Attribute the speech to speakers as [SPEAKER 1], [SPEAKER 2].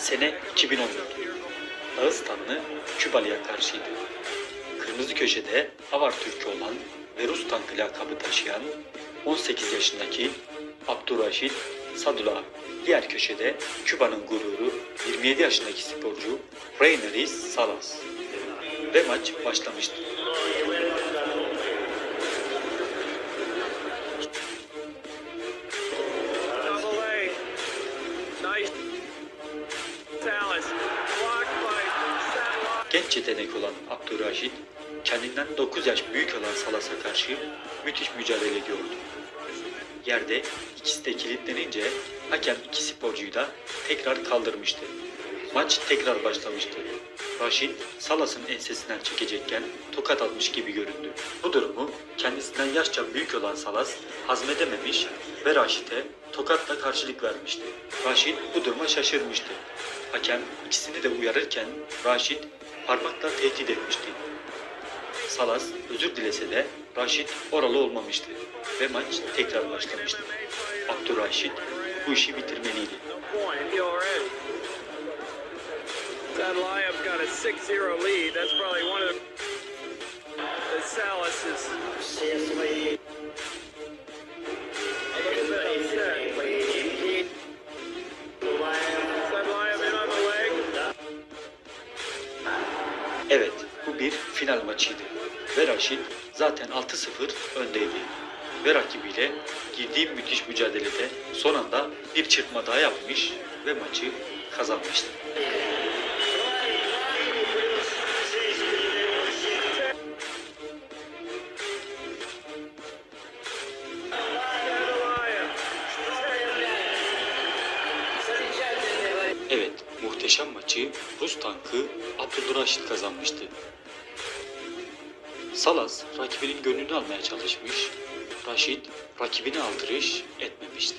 [SPEAKER 1] Sene 2014. Dağıstanlı Kübalı'ya karşıydı. Kırmızı köşede Avar Türk'ü olan ve Rus tankı lakabı taşıyan 18 yaşındaki Abdurraşit Sadullah. Diğer köşede Küba'nın gururu 27 yaşındaki sporcu Reyneris Salas. Ve maç başlamıştı. Genç yetenek olan Abdurraşit, kendinden 9 yaş büyük olan Salas'a karşı müthiş mücadele ediyordu. Yerde ikisi de kilitlenince hakem iki sporcuyu da tekrar kaldırmıştı. Maç tekrar başlamıştı. Raşit Salas'ın ensesinden çekecekken tokat atmış gibi göründü. Bu durumu kendisinden yaşça büyük olan Salas hazmedememiş ve Raşit'e tokatla karşılık vermişti. Raşit bu duruma şaşırmıştı. Hakem ikisini de uyarırken Raşit parmakla tehdit etmişti. Salas özür dilese de Raşit oralı olmamıştı ve maç tekrar başlamıştı. Abdurraşit bu işi bitirmeliydi.
[SPEAKER 2] Already. Sadalayev got a 6-0 lead. That's probably one of the. Salas is leg.
[SPEAKER 1] Evet, bu bir final maçıydı. Ve Raşit zaten 6-0 öndeydi. Ve rakibiyle girdiği müthiş mücadelede son anda bir çırpma daha yapmış ve maçı kazanmıştı. Evet, muhteşem maçı Rus tankı Abdülraşit kazanmıştı. Salas rakibinin gönlünü almaya çalışmış, Raşit rakibini aldırış etmemişti.